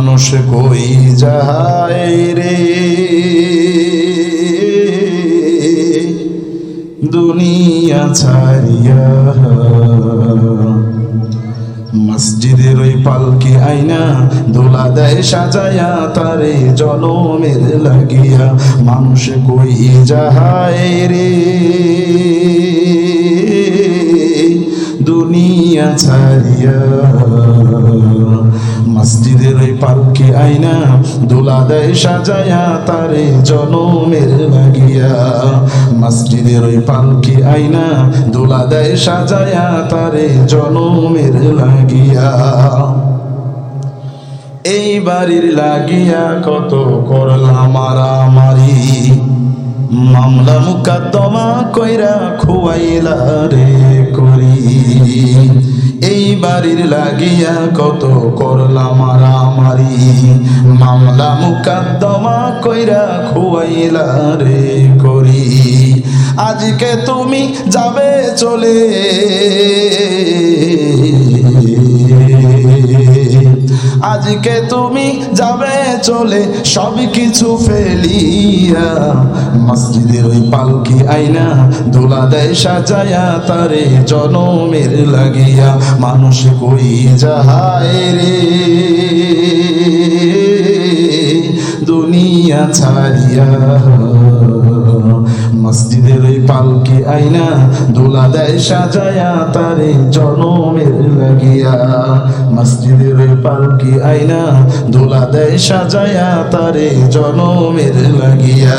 মানুষ কই যায় রে? দুনিয়া ছাড়িয়া মসজিদের ওই পালকি আইনা দোলা দেয়, সাজায়া তারে জনমের লাগিয়া। মানুষ কই যাহায় রে? মসজিদের ওই পালকি আইনা দোলা দেয় সাজায়া, তারে জনমের লাগিয়া। মসজিদের ওই পালকি আইনা দোলা দেয় সাজায়া, তারে জনমের লাগিয়া। এই বাড়ির লাগিয়া কত করলাম মারামারি। মামলা মুকাদ্দমা কইরা খুয়াইলা রে করি। এই বাড়ির লাগিয়া কত করলাম মারামারি মামলা মুকাদ্দমা কইরা খুয়াইলা রে করি। আজকে তুমি যাবে চলে। আজকে তুমি যাবে চলে, সব কিছু ফেলিয়া। মসজিদের ওই পালকি আইনা দোলা দেয়, সাজায়া তারে জনমের লাগিয়া। মানুষ কই যাহায় রে? দুনিয়া ছাড়িয়া মসজিদের ওই পালকি আইনা দোলা দেয়, সাজায়া তারে জনমের লাগিয়া। মসজিদের ওই পালকি আইনা দোলা দেয়, সাজায়া তারে জনমের লাগিয়া।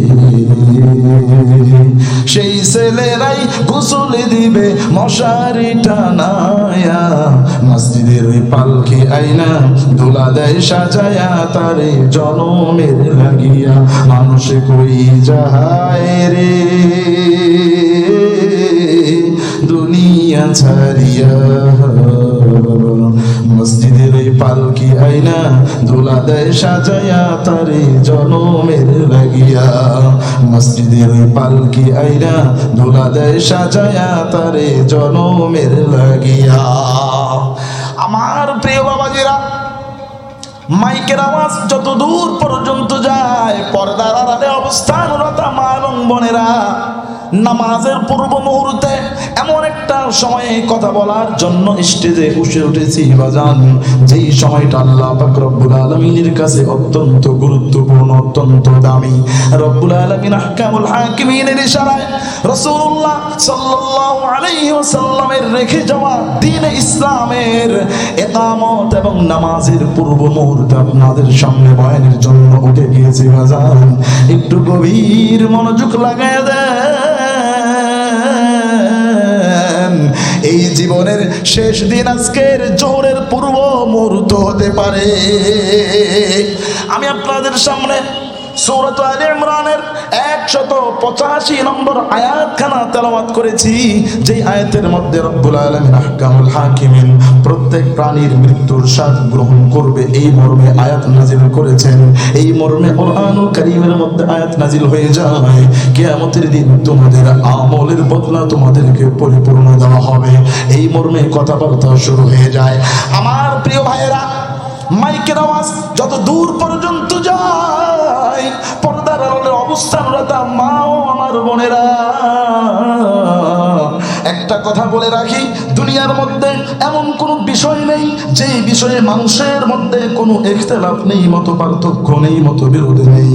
সেই ছেলেরাই গোসল দিবে, মশারি টানায়া। মসজিদের ওই পালকি আইনা দোলা দেয়, সাজায়া তারে জনমের লাগিয়া মানুষ কই যাহায় রে? দুনিয়া ছাড়িয়া। মসজিদের পালকি আইনা, দোলা দেয় সাজায়া তারে জনমের লাগিয়া। মসজিদের পালকি আইনা, দোলা দেয় সাজায়া তারে জনমের লাগিয়া। আমার প্রিয় বাবাজিরা, মাইকের আওয়াজ যত দূর পর্যন্ত যায়, পর্দার আড়ালে অবস্থানরত এবং বোনেরা নামাজের পূর্ব মুহূর্তে এমন একটা সময়ে কথা বলার জন্য স্টেজে বসে উঠেছি বাজান। যেই সময়টা আল্লাহ পাক রব্বুল আলামিনের কাছে অত্যন্ত গুরুত্বপূর্ণ, অত্যন্ত দামি। রব্বুল আলামিন আহকামুল হাকিমিনের ইশারায় রাসূলুল্লাহ সাল্লাল্লাহু আলাইহি ওয়াসাল্লামের রেখে যাওয়া দ্বীন ইসলামের ইকামত এবং নামাজের পূর্ব মুহূর্তে আপনাদের সামনে বয়ানের জন্য উঠে গিয়েছি বাজান। একটু গভীর মনোযোগ লাগায় দেন। এই জীবনের শেষ দিন আজকের জোরের পূর্ব মুহূর্ত হতে পারে। আমি আপনাদের সামনে সৌরত আলী ইমরানের একশত পঁচাশি নম্বর আয়াতখানা করেছি। আয়াতের মধ্যে রব্বুল আলমিন আহকামুল হাকিমিন প্রত্যেক প্রাণীর মৃত্যুর স্বাদ গ্রহণ করবে, এই মর্মে আয়াত নাজিল করেছেন। এই মর্মে কারীমের মধ্যে আয়াত নাজিল হয়ে যায়। কিয়ামতের দিন তোমাদের আমলের বদলা তোমাদেরকে পরিপূর্ণ দেওয়া হবে। এই মর্মে কথাবার্তা শুরু হয়ে যায়। আমার প্রিয় ভাইয়েরা, মাইকের আওয়াজ যত দূর পর্যন্ত যায় অবস্থানরতা মা ও আমার বোনেরা। একটা কথা বলে রাখি, দুনিয়ার মধ্যে এমন কোনো বিষয় নেই, যেই বিষয়ে মানুষের মধ্যে কোনো এখতলাফ নেই মত পার্থক্য নেই মত বিরোধ নেই।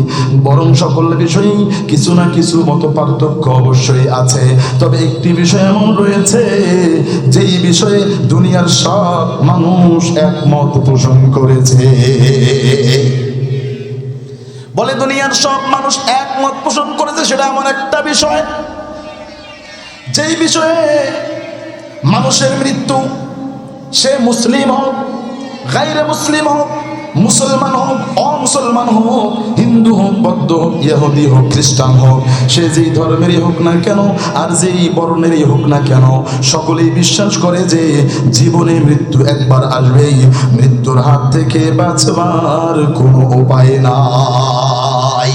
বরং সকল বিষয়েই কিছু না কিছু মত পার্থক্য অবশ্যই আছে। তবে একটি বিষয় এমন রয়েছে, যেই বিষয়ে দুনিয়ার সব মানুষ একমত পোষণ করেছে। বলে দুনিয়ার সব মানুষ একমত পোষণ করেছে, সেটা এমন একটা বিষয়। যেই বিষয়ে মানুষের মৃত্যু, সে মুসলিম হোক গাইরে মুসলিম হোক মুসলমান হোক, অমুসলমান হোক, হিন্দু হোক, বৌদ্ধ হোক, ইহুদি হোক, খ্রিস্টান হোক, সে যেই ধর্মেরই হোক না কেন, আর যেই বর্ণেরই হোক না কেন, সকলেই বিশ্বাস করে যে জীবনে মৃত্যু একবার আসবেই। মৃত্যুর হাত থেকে বাঁচবার কোনো উপায় নাই।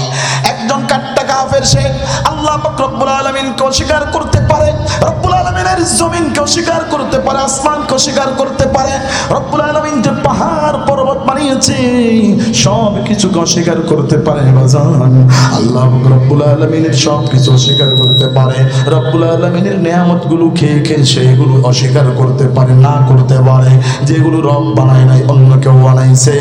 একজন কাট্টা কাফের সে আল্লাহ রব্বুল আলামিনকে অস্বীকার করতে পারে, রব্বুল আলামিনের জমিনকে অস্বীকার করতে পারে, আসমানকে অস্বীকার করতে পারে, রব্বুল আলামিন যে পাহাড় পর্বত বানিয়েছে, সব কিছুকে অস্বীকার করতে পারে, বাজান। আল্লাহ রব্বুল আলামিনের সব কিছু অস্বীকার করতে পারে, রব্বুল আলামিনের নিয়ামতগুলো খেয়ে খেয়ে সেগুলো অস্বীকার করতে পারে, না করতে পারে, যেগুলো রব বানায় নাই, অন্য কেউ বানাইছে।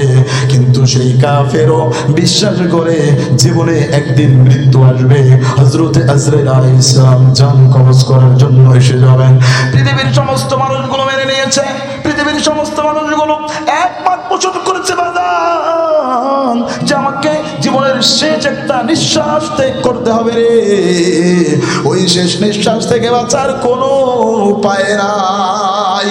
কিন্তু সেই কাফেরও বিশ্বাস করে জীবনে একদিন মৃত্যু আসবে। হজরত আজরাইল আলাইহিস সালাম জান কবজ করার জন্য এসে যাবেন। পৃথিবীর সমস্ত মানুষগুলো মেনে নিয়েছে। পৃথিবীর সমস্ত মানুষগুলো একমত পোষণ করেছে বাদান যে আমাকে জীবনের শেষ একটা নিঃশ্বাস ত্যাগ করতে হবে রে। ওই শেষ নিঃশ্বাস থেকে বাঁচার কোনো উপায় নাই।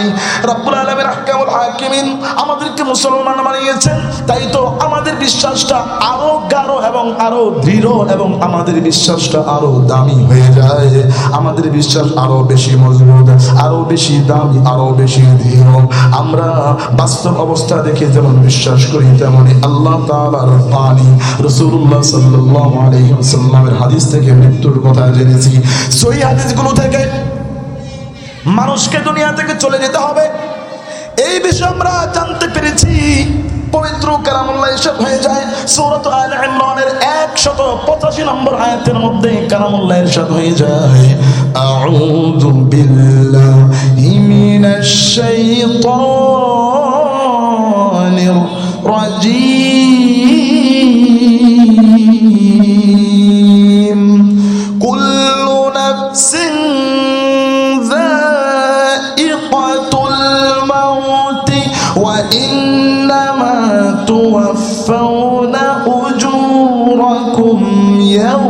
রব্বুল আলামিন আহকামুল হাকিমিন আমাদেরকে মুসলমান বানিয়েছেন। তাই তো আমাদের বিশ্বাসটা আরও গাঢ় এবং আরও দৃঢ় এবং আমাদের বিশ্বাসটা আরও দামি হয়ে যায়। আমাদের বিশ্বাস আরও বেশি মজবুত বেশি দামি বেশি আমরা বাস্তব অবস্থা দেখে যেমন বিশ্বাস করি, তেমনি আল্লাহ তাআলার বাণী রাসূলুল্লাহ সাল্লাল্লাহু আলাইহি হাদিস থেকে মৃত্যুর কথা জেনেছি। সহি হাদিসগুলো থেকে মানুষকে দুনিয়া থেকে চলে যেতে হবে। এই বিষয়ে আমরা জানতে পেরেছি, পবিত্র কালামুল্লাহ এসব হয়ে যায়। সূরাত আল ইমরানের 185 নম্বর আয়াতের মধ্যে কালামুল্লাহ এরশাদ হয়ে যায়। أعوذ بالله من الشيطان الرجيم. كل نفس ذائقة الموت وإنما توفون أجوركم يوم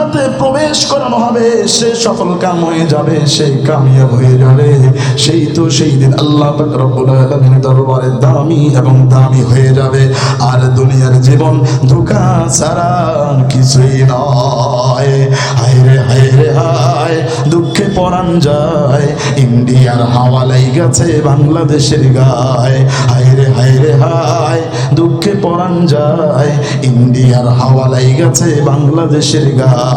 জান্নাতে প্রবেশ করানো হবে, সে সফল কাম হয়ে যাবে, সে কামিয়াব হয়ে যাবে। সেই তো সেই দিন আল্লাহ রব্বুল আলামিন দরবারে দামি এবং দামি হয়ে যাবে। আর দুনিয়ার জীবন ধোকা ছাড়া কিছুই নয়। হায় রে, হায় দুঃখে পরাণ যায়। ইন্ডিয়ার হাওয়া গেছে বাংলাদেশের গায়। হায় রে, হায় দুঃখে পরাণ যায়। ইন্ডিয়ার হাওয়া গেছে বাংলাদেশের গায়।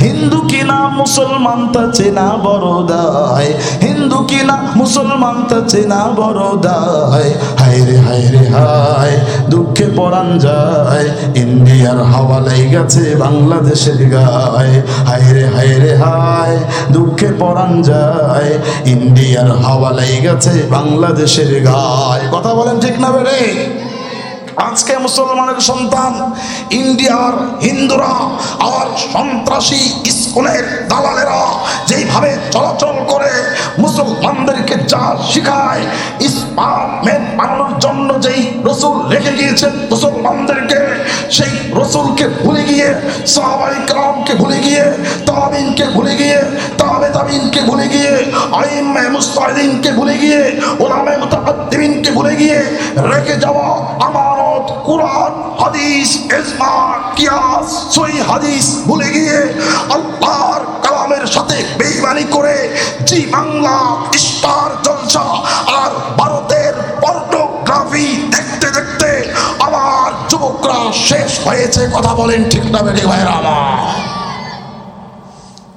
হিন্দু কিনা মুসলমান তা চেনা বড় দায়। হিন্দু কিনা মুসলমান তা চেনা বড় দায়। হায় রে, হায় দুঃখে পরাণ যায়। ইন্ডিয়ার হাওয়া গেছে বাংলাদেশের গায়। হায় রে হায় রে, হায়, দুঃখে পরাণ যায়। ইন্ডিয়ার হাওয়া গেছে বাংলাদেশের গায়। কথা বলেন ঠিক না বেড়ে আজকে মুসলমানের সন্তান, ইন্ডিয়ার হিন্দুরা, আর সন্ত্রাসী স্কুলের দালালেরা যেইভাবে চলাচল করে, মুসলমানদেরকে যা শিখায় ইসলামের বানানোর জন্য যেই রসুল রেখে গিয়েছেন মুসলমানদেরকে, সেই রসুলকে ভুলে গিয়ে সাহাবাই কালামকে ভুলে গিয়ে তাবিনকে ভুলে গিয়ে, তাবে তাবিনকে ভুলে গিয়ে আইম্মে মুস্তাহিদিনকে ভুলে গিয়ে ওলামে মুতাকাদ্দিমিনকে ভুলে গিয়ে, রেখে যাওয়া আমানত কোরআন, হাদিস এজমা কিয়াস সই হাদিস ভুলে গিয়ে আল্লাহর কালামের সাথে বেঈমানি করে জি বাংলা, স্টার জলসা আর ভারতের পর্নোগ্রাফি দেখতে দেখতে আমার যুবকরা শেষ হয়েছে। কথা বলেন ঠিক না বেড়ে ভাইরা আমার।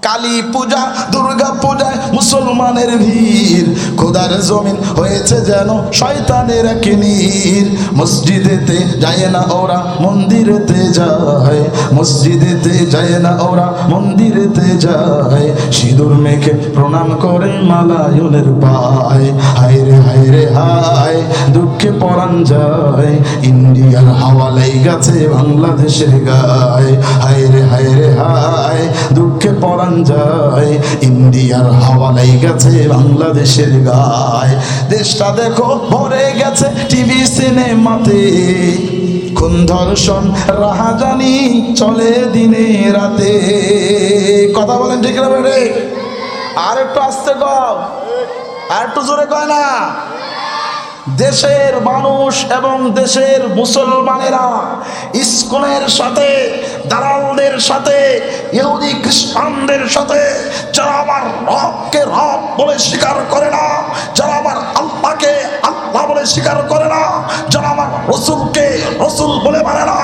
কালী পূজা, দুর্গা পূজায় মুসলমানের ভিড়। খোদার জমিন হয়েছে যেন শয়তানের কিনির। মসজিদেতে যায় না ওরা, মন্দিরেতে যায়। মসজিদেতে যায় না ওরা, মন্দিরেতে যায়। সিঁদুর মেখে প্রণাম করে মালায়নের পায়। হায় রে হায় রে, হায়, দুঃখে পরাণ যায়। ইন্ডিয়ার হাওয়া গেছে বাংলাদেশের গায়। হায় রে হায় রে, হায়, দুঃখে পরাণ যায়। ইন্ডিয়ার হাওয়া গেছে বাংলাদেশের গায়। দেশটা দেখো ভরে গেছে টিভি, সিনেমাতে। খুন ধর্ষণ, রাহাজানি চলে দিনে রাতে। কথা বলেন ঠিক না বেড়ে? আর একটু আসতে কও। আর একটু জোরে কয় না। দেশের মানুষ এবং দেশের মুসলমানেরা ইস্কনের সাথে দালালদের সাথে, ইহুদি খ্রিস্টানদের সাথে, যারা আমার রবকে রব বলে স্বীকার করে না, যারা আমার আল্লাহকে আল্লাহ বলে স্বীকার করে না, যারা আমার রসুলকে রসুল বলে মানে না,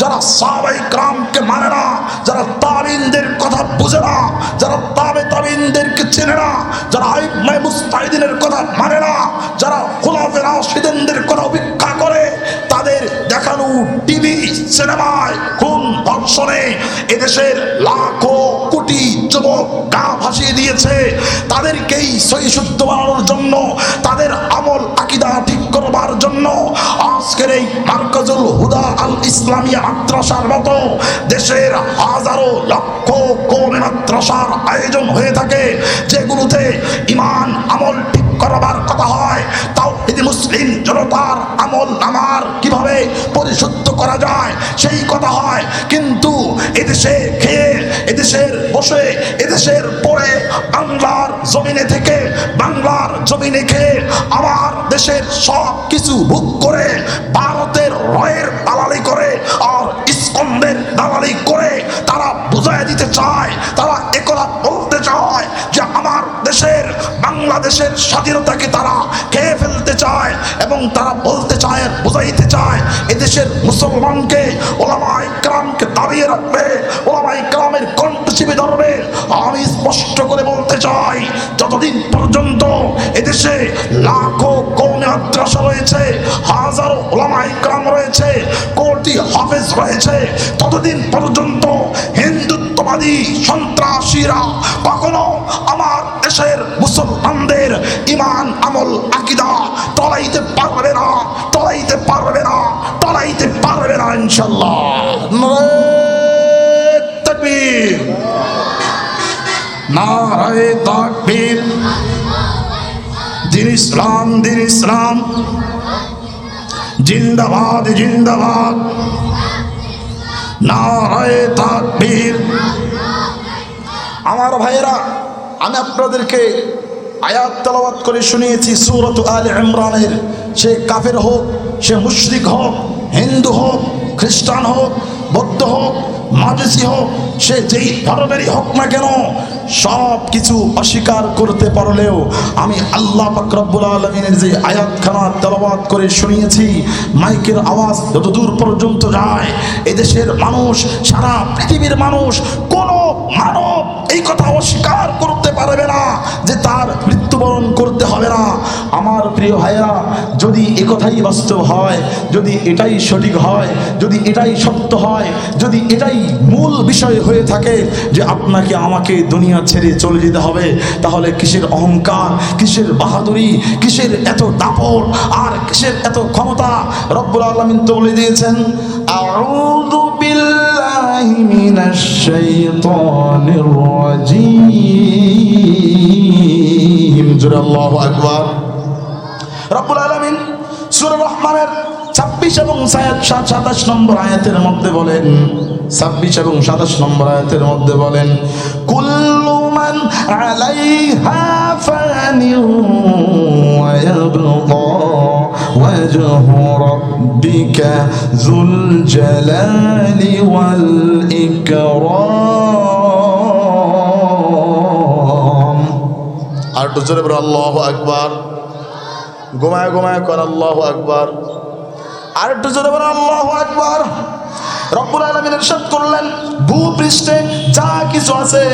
যারা সাহাবাই ক্রামকে মানে না, যারা তাবিনদের কথা বুঝে না, যারা তাবে তাবিনদেরকে চেনে না, যারা আইমাই মুস্তাহিদিনের কথা মানে না, যারা খোলাফে রাশিদিনদের কথা উপেক্ষা করে, তাদের দেখানো টিভি, সিনেমায় ধর্ষণে এদেশের লাখো কোটি যুবক গা ভাসিয়ে দিয়েছে। তাদেরকেই সহি শুদ্ধ বানানোর জন্য, তাদের আমল আকিদা ঠিক করবার জন্য আজকের এই মার্কাজুল হুদা আল ইসলামিয়া মাদ্রাসার মতো দেশের হাজারো লক্ষ কৌমে মাদ্রাসার আয়োজন হয়ে থাকে, যেগুলোতে ইমান আমল ঠিক করবার কথা হয়। তাও মুসলিম জনতার আমল নামার কীভাবে পরিশুদ্ধ করা যায় সেই কথা হয়। কিন্তু এদেশে খেয়ে, এদেশের বসে, এদেশের পরে বাংলার জমিনে থেকে বাংলার জমিনে খেয়ে আমার দেশের সব কিছু ভোগ করে, ভারতের রয়ের দালালি করে আর ইস্কন্দের দালালি করে, তারা বুঝাই দিতে চায়, তারা একথা বলতে চায় যে আমার দেশের, বাংলাদেশের স্বাধীনতাকে তারা ফেলতে চায় এবং তারা বলতে চায়, বুঝাইতে চায়, এদেশের মুসলমানকে ওলামাই ক্রামকে দাবিয়ে রাখবে ওলামাই ক্রামের কণ্ঠ চিপে ধরবে। আমি স্পষ্ট করে বলতে চাই, যতদিন পর্যন্ত এদেশে লাখো কৌমে মাদ্রাসা রয়েছে, হাজারো ওলামাই ক্রাম রয়েছে, কোটি হাফেজ রয়েছে, ততদিন পর্যন্ত হিন্দুত্ববাদী সন্ত্রাসীরা কখনো আমার দেশের মুসলমানদের ইমান আমল জিন্দাবাদ জিন্দাবাদ। নারায়ে আমার ভাইয়েরা, আমি আপনাদেরকে আয়াত করে শুনিয়েছি, সুরত আল ইমরানের। সে কাফের হোক, সে মুশরিক হোক, হিন্দু হোক খ্রিস্টান হোক, বৌদ্ধ হোক মাদেশি হোক, সে যেই ধরনেরই হোক না কেন সব কিছু অস্বীকার করতে পারলেও আমি আল্লাহ পাকরব্বুল আলমিনের যে আয়াতখানা তেলাওয়াত করে শুনিয়েছি, মাইকের আওয়াজ যত দূর পর্যন্ত যায়, এদেশের মানুষ, সারা পৃথিবীর মানুষ মানব এই কথা অস্বীকার করতে পারবে না যে তার মৃত্যুবরণ করতে হবে না। আমার প্রিয় ভাইয়া যদি একথাই বাস্তব হয়, যদি এটাই সঠিক হয়, যদি এটাই সত্য হয়, যদি এটাই মূল বিষয় হয়ে থাকে যে আপনাকে আমাকে দুনিয়া ছেড়ে চলে যেতে হবে, তাহলে কিসের অহংকার, কিসের বাহাদুরি, কিসের এত দাপট, আর কিসের এত ক্ষমতা রব্বুল আলমিন তো বলে দিয়েছেন বিল্লাহি মিনাশ শাইতানির রাজিম জোরে আল্লাহু আকবার রব্বুল আলামিন সূরা রহমানের 26 এবং 27 নম্বর আয়াতের মধ্যে বলেন 26 এবং 27 নম্বর আয়াতের মধ্যে বলেন, কুল্লু মান আলাইহা ফানি ওয়া রাব্বিকা যুল জালালি ওয়াল ইকরাম আর একটু জোরে বলো আল্লাহু আকবার। ঘুমায় ঘুমায়, কর, আল্লাহ আকবার। আর একটু জোরে বলো আল্লাহ আকবার। রব্বুল আলমিন এরশাদ করলেন, ভূপৃষ্ঠে যা কিছু আছে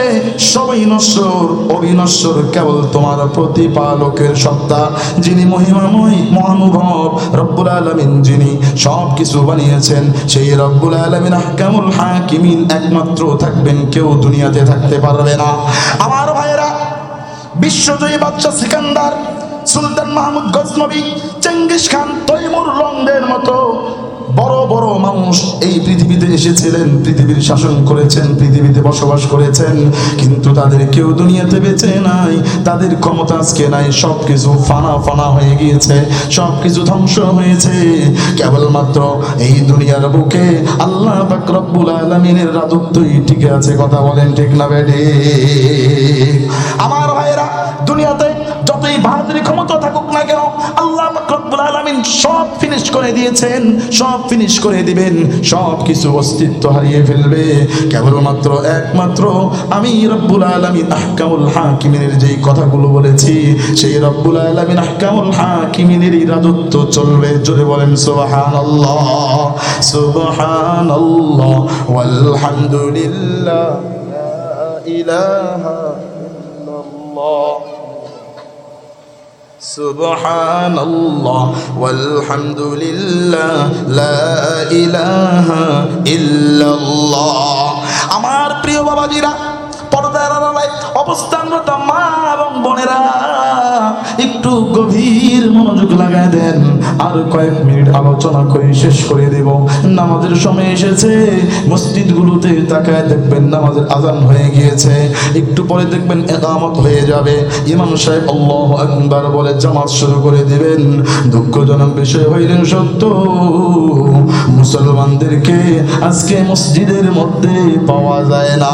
সবই নশ্বর অবিনশ্বর কেবল তোমার প্রতিপালকের সত্তা, যিনি মহিমাময়, মহানুভব, রব্বুল আলমিন যিনি সব কিছু বানিয়েছেন, সেই রব্বুল আলমিন কেমন আহকামুল হাকিমিন একমাত্র থাকবেন, কেউ দুনিয়াতে থাকতে পারবে না। আমার ভাইয়েরা, বিশ্বজয়ী বাচ্চা সিকান্দার সুলতান মাহমুদ গজনবী, চেঙ্গিস খান তৈমুর লঙ্গের মতো বড় বড় মানুষ এই পৃথিবীতে এসেছিলেন, পৃথিবীর শাসন করেছেন, পৃথিবীতে বসবাস করেছেন, কিন্তু তাদের কেউ দুনিয়াতে বেঁচে নাই, তাদের ক্ষমতা আজকে নাই সব কিছু ফানা ফানা হয়ে গিয়েছে সব কিছু ধ্বংস হয়েছে। কেবলমাত্র এই দুনিয়ার বুকে আল্লাহ পাক রব্বুল আলামিনের রাজত্বই টিকে আছে, কথা বলেন ঠিক না বেডে আমার ভাইয়েরা, দুনিয়াতে যতই বাহাদুরি ক্ষমতা থাকুক না কেন, আল্লাহ রব্বুল আলামিন সব ফিনিশ করে দিয়েছেন, সব ফিনিশ করে দিবেন, সব কিছু অস্তিত্ব হারিয়ে ফেলবে। কেবলমাত্র একমাত্র আমি রব্বুল আলামিন, আহকামুল হাকিমিনের যেই কথাগুলো বলেছি, সেই রব্বুল আলামিন, আহকামুল হাকিমিনের রাজত্ব চলবে। জোরে বলেন, সুবহানাল্লাহ সুবহানাল্লাহ, ওয়ালহামদুলিল্লাহ, লা ইলাহা ইল্লাল্লাহ। سبحان الله والحمد لله لا إله إلا الله আমার প্রিয় বাবাজিরা পর্দার আড়ালে অবস্থানরত মা এবং বোনেরা একটু গভীর মনোযোগ লাগায় দেন। আর কয়েক মিনিট আলোচনা করে শেষ করে দেব। নামাজের সময় এসেছে। মসজিদগুলোতে তাকায় দেখবেন নামাজের আজান হয়ে গিয়েছে। একটু পরে দেখবেন একামত হয়ে যাবে। ইমাম সাহেব আল্লাহ আকবার বলে জামাত শুরু করে দিবেন। দুঃখজনক বিষয় হইলেন সত্য। মুসলমানদেরকে আজকে মসজিদের মধ্যে পাওয়া যায় না।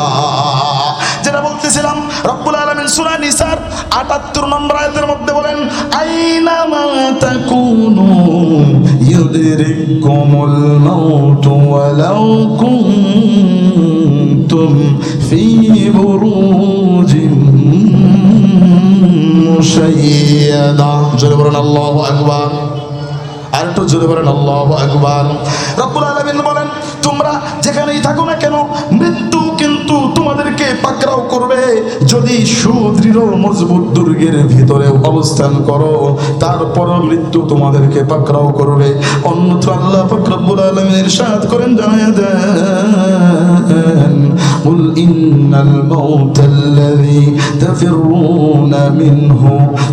যেটা বলতেছিলাম, রব্বুল আলামিন সূরা নিসার 78 নম্বর আয়াতের মধ্যে বলেন আইনা মা তাকুনু ইউদরিকুমুল মাউত ওয়ালাউ কুনতুম ফি বুরুজিন মুশাইয়াদা। জোরে বলুন, আল্লাহু আকবার। আর একটু জোরে বলেন, আল্লাহু আকবার। রব্বুল আলামিন বলেন, তোমরা যেখানেই থাকো না কেন, মৃত্যু কিন্তু তোমাদেরকে পাকড়াও করবে যদি সুদৃঢ় মজবুত দুর্গের ভিতরে অবস্থান করো তারপর মৃত্যু তোমাদেরকে পাকড়াও করবে অন্যত্র আল্লাহ পাক রব্বুল আলামিন ইরশাদ করেন জানায়া দেন قل إن الموت الذي تفرون منه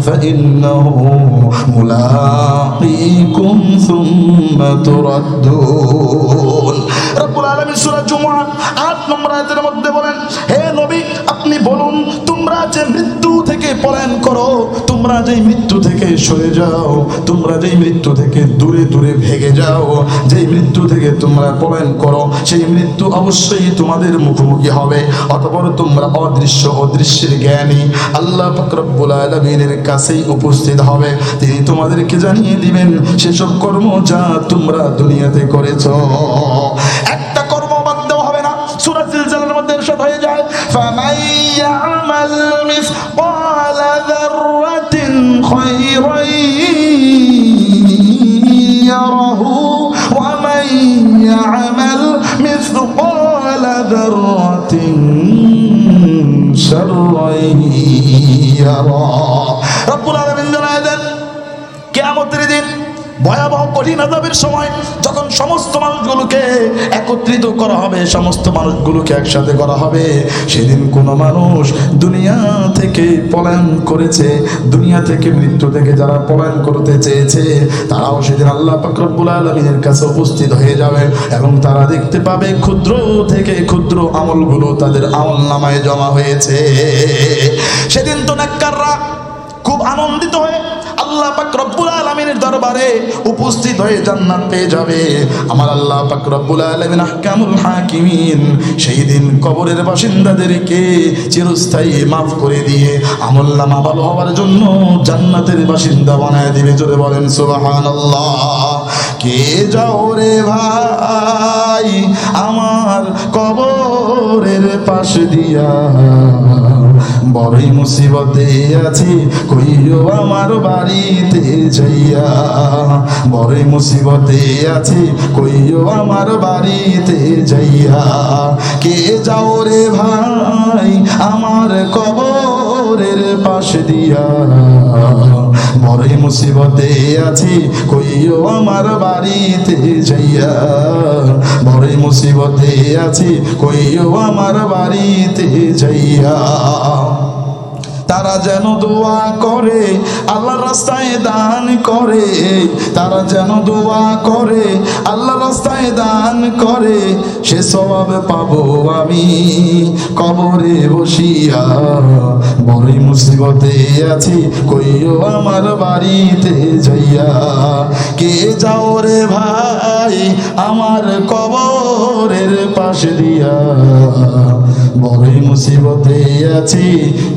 فإنه ملاقيكم ثم تردون رب العالمين سورة جمعة আট নম্বর আয়াতের মধ্যে থেকে করো, তোমরা যে মৃত্যু থেকে সরে যাও, তোমরা যেই মৃত্যু থেকে দূরে দূরে ভেগে যাও, যেই মৃত্যু থেকে তোমরা পলায়ন করো, সেই মৃত্যু অবশ্যই তোমাদের মুখোমুখি হবে। অতপর তোমরা অদৃশ্য অদৃশ্যের জ্ঞানী, আল্লাহ ফকরবুল আলমিনের কাছেই উপস্থিত হবে। তিনি তোমাদেরকে জানিয়ে দিবেন, সেসব কর্ম যা তোমরা দুনিয়াতে করেছ। খায়রান ইয়ারাহু ওয়া মান ইয়ামাল মিসকালা যাররাতিন শাররান ইয়ারা রব্বুল আলামিন জানায় দেন, কিয়ামতের দিন ভয়াবহ কঠিন আজাবের সময় সমস্ত মানুষগুলোকে একত্রিত করা হবে, সমস্ত মানুষগুলোকে একসাথে করা হবে। সেদিন কোনো মানুষ দুনিয়া থেকে পলায়ন করেছে, দুনিয়া থেকে মৃত্যু থেকে যারা পলায়ন করতে চেয়েছে, তারাও সেদিন আল্লাহ পাকরবুল আলমিনের কাছে উপস্থিত হয়ে যাবে এবং তারা দেখতে পাবে ক্ষুদ্র থেকে ক্ষুদ্র আমলগুলো তাদের আমল নামায় জমা হয়েছে। সেদিন তো নাক্কাররা খুব আনন্দিত হয়ে আল্লাহ পাক রব্বুল আলামিনের দরবারে উপস্থিত হয়ে জান্নাত পেয়ে যাবে। আমার আল্লাহ পাক রব্বুল আলামিন আহকামুল হাকিমিন সেই দিন কবরের বাসিন্দাদেরকে চিরস্থায়ী মাফ করে দিয়ে আমল নামা ভালো হওয়ার জন্য জান্নাতের বাসিন্দা বানায় দিবে। জোরে বলেন, সুবহানাল্লাহ। কে যাও রে ভাই আমার কবরের পাশ দিয়া? বড়ই মুসিবতে আছি কইও আমার বাড়িতে যাইয়া। বড়ই মুসিবতে আছি কইও আমার বাড়িতে যাইয়া। কে যাও রে ভাই, আমার কবরের পাশে দিয়া। বড়ই মুসিবতে আছি, কইও আমার বাড়িতে যাইয়া। বড়ই মুসিবতে আছি, কইও আমার বাড়িতে যাইয়া। তারা যেন দোয়া করে আল্লাহ রাস্তায় দান করে। তারা যেন দোয়া করে আল্লাহ রাস্তায় দান করে। সে সবাব পাবো আমি কবরে বসিয়া। বড়ই মুসিবতে আছি, কইও আমার বাড়িতে যাইয়া। কে যাও রে ভাই, আমার কবরের পাশে দিয়া। বড়ই মুসিবতে আছি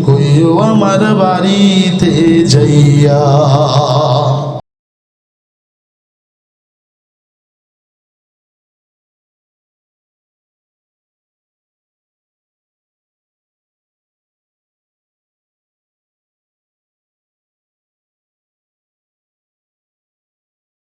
কইও আমার বাড়িতে যাইয়া।